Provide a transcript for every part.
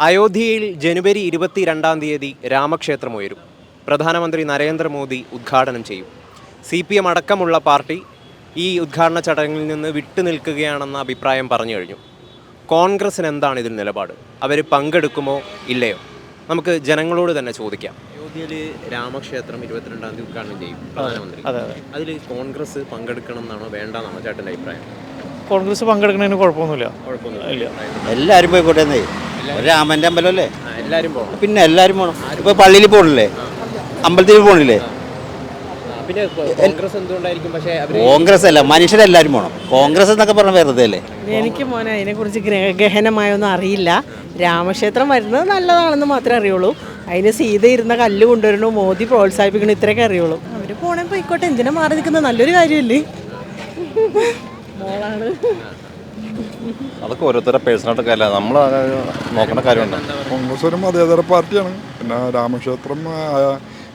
അയോധ്യയിൽ ജനുവരി ഇരുപത്തിരണ്ടാം തീയതി രാമക്ഷേത്രം ഉയരും. പ്രധാനമന്ത്രി നരേന്ദ്രമോദി ഉദ്ഘാടനം ചെയ്യും. സി പി എം അടക്കമുള്ള പാർട്ടി ഈ ഉദ്ഘാടന ചടങ്ങിൽ നിന്ന് വിട്ടുനിൽക്കുകയാണെന്ന അഭിപ്രായം പറഞ്ഞു കഴിഞ്ഞു. കോൺഗ്രസിന് എന്താണ് ഇതിൽ നിലപാട്? അവർ പങ്കെടുക്കുമോ ഇല്ലയോ? നമുക്ക് ജനങ്ങളോട് തന്നെ ചോദിക്കാം. അയോധ്യയിൽ രാമക്ഷേത്രം ഇരുപത്തിരണ്ടാം തീയതി ഉദ്ഘാടനം ചെയ്യും പ്രധാനമന്ത്രി. അതെ അതെ. അതിൽ കോൺഗ്രസ് പങ്കെടുക്കണം എന്നാണോ വേണ്ടെന്നാണോ ചേട്ടന്റെ അഭിപ്രായം? കോൺഗ്രസ് പങ്കെടുക്കുന്നതിന് കുഴപ്പമൊന്നുമില്ല. കുഴപ്പമൊന്നുമില്ല. ഇല്ല. എല്ലാവരും പോയിക്കോട്ടെ രാമന്റെ അമ്പലം അല്ലേ എല്ലാവരും പോകണം പിന്നെ എല്ലാരും പോണം. ഇപ്പൊ പള്ളിയിൽ പോണില്ലേ? അമ്പലത്തിൽ പോണില്ലേ? പിന്നെ കോൺഗ്രസ് എന്തുകൊണ്ടായിരിക്കും? പക്ഷേ കോൺഗ്രസ് അല്ല മനുഷ്യരെല്ലാരും പോണം. കോൺഗ്രസ് എന്നൊക്കെ പറഞ്ഞ വെറുതെ അല്ലേ? എനിക്ക് മോനെ അതിനെക്കുറിച്ച് കുറിച്ച് ഗഹനമായൊന്നും അറിയില്ല. രാമക്ഷേത്രം വരുന്നത് നല്ലതാണെന്ന് മാത്രമേ അറിയുള്ളൂ. അതിന് സീത ഇരുന്ന കല്ല് കൊണ്ടുവരണു മോദി പ്രോത്സാഹിപ്പിക്കണം ഇത്രയൊക്കെ അറിയുള്ളൂ. അവർ പോണേ പോയിക്കോട്ടെ എന്തിനാ മാറി നിൽക്കുന്നത്? നല്ലൊരു കാര്യമല്ലേ? മോളാണ്. അതൊക്കെ ഓരോരുത്തരുടെ പേഴ്സണായിട്ട് അല്ല? നമ്മൾ നോക്കേണ്ട കാര്യമുണ്ട്. കോൺഗ്രസ് ഒരു മതേതര പാർട്ടിയാണ്. പിന്നെ രാമക്ഷേത്രം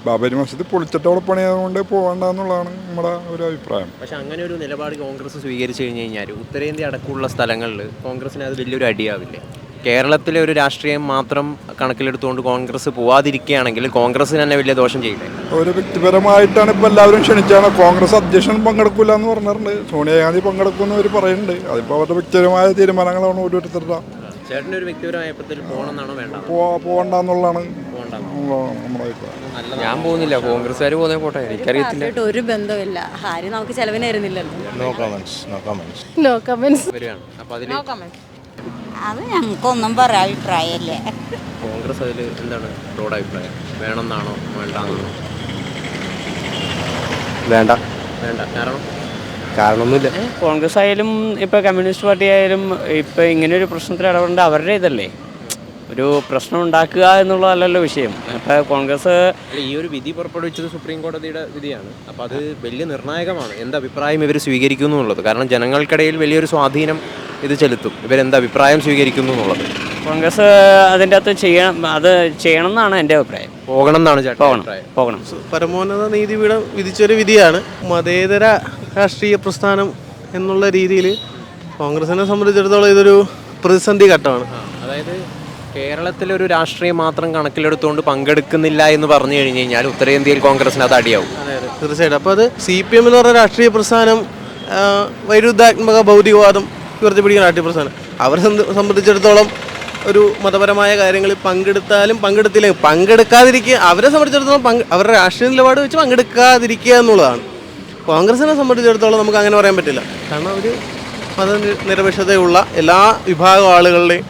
ബാബരി മസ്ജിദ് പൊളിച്ചിട്ടവിടെ പണിയായതുകൊണ്ട് പോകണ്ട എന്നുള്ളതാണ് നമ്മുടെ ഒരു അഭിപ്രായം. പക്ഷെ അങ്ങനെ ഒരു നിലപാട് കോൺഗ്രസ് സ്വീകരിച്ചു കഴിഞ്ഞു കഴിഞ്ഞാൽ ഉത്തരേന്ത്യ അടക്കമുള്ള സ്ഥലങ്ങളിൽ കോൺഗ്രസിന് അത് വലിയൊരു അടിയാവില്ലേ? കേരളത്തിലെ ഒരു രാഷ്ട്രീയം മാത്രം കണക്കിലെടുത്തുകൊണ്ട് കോൺഗ്രസ് പോവാതിരിക്കുകയാണെങ്കിൽ കോൺഗ്രസ് തന്നെ വലിയ ദോഷം ചെയ്യില്ലേ? ഒരു വ്യക്തിപരമായിട്ടാണ് ഇപ്പോൾ എല്ലാവരും ക്ഷണിച്ചാണ്. കോൺഗ്രസ് അധ്യക്ഷൻ പങ്കെടുക്കില്ല എന്ന് പറഞ്ഞിട്ടുണ്ട്. സോണിയാഗാന്ധി പങ്കെടുക്കുമെന്ന് അവർ പറയുന്നുണ്ട്. അതിപ്പോൾ അവരുടെ വ്യക്തിപരമായ തീരുമാനങ്ങളാണ് ഓരോരുത്തരുടെ. ചേട്ടന്റെ ഒരു വ്യക്തിപരമായ പോകണമെന്നാണോ വേണ്ട പോകണ്ടെന്നുള്ളതാണ് ഞാൻ പോകുന്നില്ല. കോൺഗ്രസ്സുകാർ പോകുന്നേ പോട്ടെ. എനിക്കറിയത്തില്ല. ഒരു ബന്ധമില്ല ഹാരി നമുക്ക് ചെലവിനായിരുന്നില്ലല്ലോ no comments no comments no comments വരികയാണ്. അപ്പോൾ അതിൽ അത് ഞങ്ങൾക്കൊന്നും പറയാൻ അഭിപ്രായമല്ലേ. കോൺഗ്രസ് അതിൽ എന്താണ് റോഡ് അഭിപ്രായം? വേണമെന്നാണോ? വേണ്ടാന്നാണോ? വേണ്ട. വേണ്ട. കാരണം? കാരണമൊന്നുമില്ല. കോൺഗ്രസ് ആയാലും ഇപ്പോൾ കമ്മ്യൂണിസ്റ്റ് പാർട്ടി ആയാലും ഇപ്പോൾ ഇങ്ങനെ ഒരു പ്രശ്നത്തിൽ ഇടപെടേണ്ട അവരുടെ ഇതല്ലേ? ഒരു പ്രശ്നം ഉണ്ടാക്കുക എന്നുള്ളതല്ലല്ലോ വിഷയം. അപ്പൊ കോൺഗ്രസ് ഈ ഒരു വിധി പുറപ്പെടുവിച്ചത് സുപ്രീം കോടതിയുടെ വിധിയാണ്. അപ്പോൾ അത് വലിയ നിർണായകമാണ്. എന്ത് അഭിപ്രായം ഇവർ സ്വീകരിക്കുന്നു എന്നുള്ളത്? കാരണം ജനങ്ങൾക്കിടയിൽ വലിയൊരു സ്വാധീനം ഇത് ചെലുത്തും. ഇവരെന്ത് അഭിപ്രായം സ്വീകരിക്കുന്നു എന്നുള്ളത്? കോൺഗ്രസ് അതിന്റെ അകത്ത് ചെയ്യണം അത് ചെയ്യണം എന്നാണ് എന്റെ അഭിപ്രായം. പോകണം എന്നാണ് പോകണം അഭിപ്രായം. പോകണം. പരമോന്നത നീതിപീഠം വിധിച്ചൊരു വിധിയാണ്. മതേതര രാഷ്ട്രീയ പ്രസ്ഥാനം എന്നുള്ള രീതിയിൽ കോൺഗ്രസിനെ സംബന്ധിച്ചിടത്തോളം ഇതൊരു പ്രതിസന്ധി ഘട്ടമാണ്. അതായത് കേരളത്തിലെ ഒരു രാഷ്ട്രീയം മാത്രം കണക്കിലെടുത്തുകൊണ്ട് പങ്കെടുക്കുന്നില്ല എന്ന് പറഞ്ഞു കഴിഞ്ഞു കഴിഞ്ഞാൽ ഉത്തരേന്ത്യയിൽ കോൺഗ്രസിന് അത് അടിയാവും. അതെ അതെ. തീർച്ചയായിട്ടും. അപ്പോൾ അത് സി പി എം എന്ന് പറഞ്ഞ രാഷ്ട്രീയ പ്രസ്ഥാനം ആ, വൈരുദ്ധാത്മക ഭൗതികവാദം ഉയർത്തിപ്പിടിക്കുന്ന രാഷ്ട്രീയ പ്രസ്ഥാനം അവരെ സംബ- സംബന്ധിച്ചിടത്തോളം ഒരു മതപരമായ കാര്യങ്ങളിൽ പങ്കെടുത്താലും പങ്കെടുത്തില്ല. പങ്കെടുക്കാതിരിക്കുക അവരെ സംബന്ധിച്ചിടത്തോളം പങ്ക് അവരുടെ രാഷ്ട്രീയ നിലപാട് വെച്ച് പങ്കെടുക്കാതിരിക്കുക എന്നുള്ളതാണ്. കോൺഗ്രസിനെ സംബന്ധിച്ചിടത്തോളം നമുക്ക് അങ്ങനെ പറയാൻ പറ്റില്ല. കാരണം ഒരു മതനിരപേക്ഷതയുള്ള എല്ലാ വിഭാഗം ആളുകളുടെയും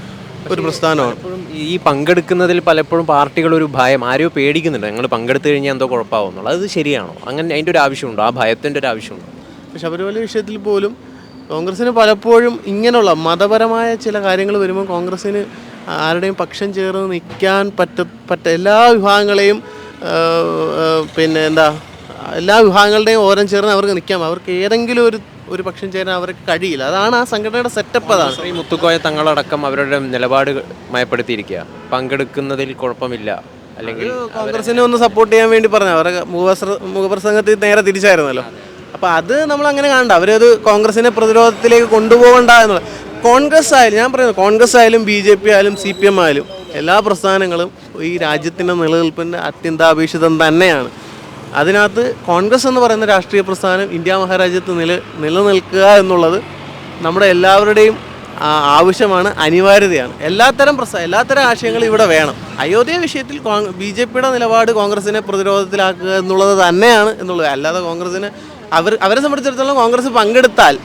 ഒരു പ്രസ്ഥാനമാണ്. ഈ പങ്കെടുക്കുന്നതിൽ പലപ്പോഴും പാർട്ടികൾ ഒരു ഭയം ആരോ പേടിക്കുന്നുണ്ട്. ഞങ്ങൾ പങ്കെടുത്തു കഴിഞ്ഞാൽ എന്തോ കുഴപ്പമാകുന്നുള്ളൂ അത് ശരിയാണോ? അങ്ങനെ അതിന്റെ ഒരു ആവശ്യമുണ്ടോ? ആ ഭയത്തിന്റെ ഒരു ആവശ്യമുണ്ടോ? ശബരിമല വിഷയത്തിൽ പോലും കോൺഗ്രസ്സിന് പലപ്പോഴും ഇങ്ങനെയുള്ള മതപരമായ ചില കാര്യങ്ങൾ വരുമ്പോൾ കോൺഗ്രസ്സിന് ആരുടെയും പക്ഷം ചേർന്ന് നിൽക്കാൻ പറ്റ പറ്റ എല്ലാ വിഭാഗങ്ങളെയും പിന്നെ എന്താ എല്ലാ വിഭാഗങ്ങളുടെയും ഓരം ചേർന്ന് അവർക്ക് നിൽക്കാം. അവർക്ക് ഏതെങ്കിലും ഒരു ഒരു പക്ഷം ചേരാൻ അവർക്ക് കഴിയില്ല. അതാണ് ആ സംഘടനയുടെ സെറ്റപ്പ് അതാണ്. ശ്രീ മുത്തുക്കോയ തങ്ങളടക്കം അവരുടെ നിലപാട് മയപ്പെടുത്തിയിരിക്കുക. പങ്കെടുക്കുന്നതിൽ കുഴപ്പമില്ല. അല്ലെങ്കിൽ കോൺഗ്രസിനെ ഒന്ന് സപ്പോർട്ട് ചെയ്യാൻ വേണ്ടി പറഞ്ഞു. അവരുടെ മുഖപ്രസ- മുഖപ്രസംഗത്തിൽ നേരെ തിരിച്ചായിരുന്നല്ലോ. അപ്പോൾ അത് നമ്മൾ അങ്ങനെ കാണണ്ട. അവരത് കോൺഗ്രസിനെ പ്രതിരോധത്തിലേക്ക് കൊണ്ടുപോകണ്ട എന്നുള്ളത് കോൺഗ്രസ് ആയാലും ഞാൻ പറയുന്നത് കോൺഗ്രസ് ആയാലും ബി ജെ പി ആയാലും സി പി എം ആയാലും എല്ലാ പ്രസ്ഥാനങ്ങളും ഈ രാജ്യത്തിന്റെ നിലനിൽപ്പിന്റെ അത്യന്താപേക്ഷിതം തന്നെയാണ്. അതിനകത്ത് കോൺഗ്രസ് എന്ന് പറയുന്ന രാഷ്ട്രീയ പ്രസ്ഥാനം ഇന്ത്യ മഹാരാജ്യത്ത് നില നിലനിൽക്കുക എന്നുള്ളത് നമ്മുടെ എല്ലാവരുടെയും ആവശ്യമാണ് അനിവാര്യതയാണ്. എല്ലാത്തരം പ്രസ എല്ലാത്തരം ആശയങ്ങളും ഇവിടെ വേണം. അയോധ്യ വിഷയത്തിൽ ബി ജെ പിയുടെ നിലപാട് കോൺഗ്രസിനെ പ്രതിരോധത്തിലാക്കുക എന്നുള്ളത് തന്നെയാണ് എന്നുള്ളത്. അല്ലാതെ കോൺഗ്രസിന് അവർ അവരെ സംബന്ധിച്ചിടത്തോളം കോൺഗ്രസ് പങ്കെടുത്താൽ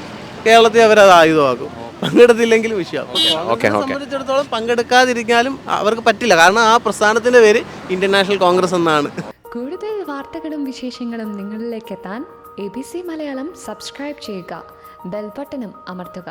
കേരളത്തിൽ അവരത് ആയുധമാക്കും. പങ്കെടുത്തില്ലെങ്കിൽ വിഷയം. കോൺഗ്രസിനെ സംബന്ധിച്ചിടത്തോളം പങ്കെടുക്കാതിരിക്കാനും അവർക്ക് പറ്റില്ല. കാരണം ആ പ്രസ്ഥാനത്തിന്റെ പേര് ഇന്ത്യൻ നാഷണൽ കോൺഗ്രസ് എന്നാണ്. കൂടുതൽ വാർത്തകളും വിശേഷങ്ങളും നിങ്ങളിലേക്ക് എത്താൻ A B C Malayalam subscribe ചെയ്യുക. ബെൽബട്ടനും അമർത്തുക.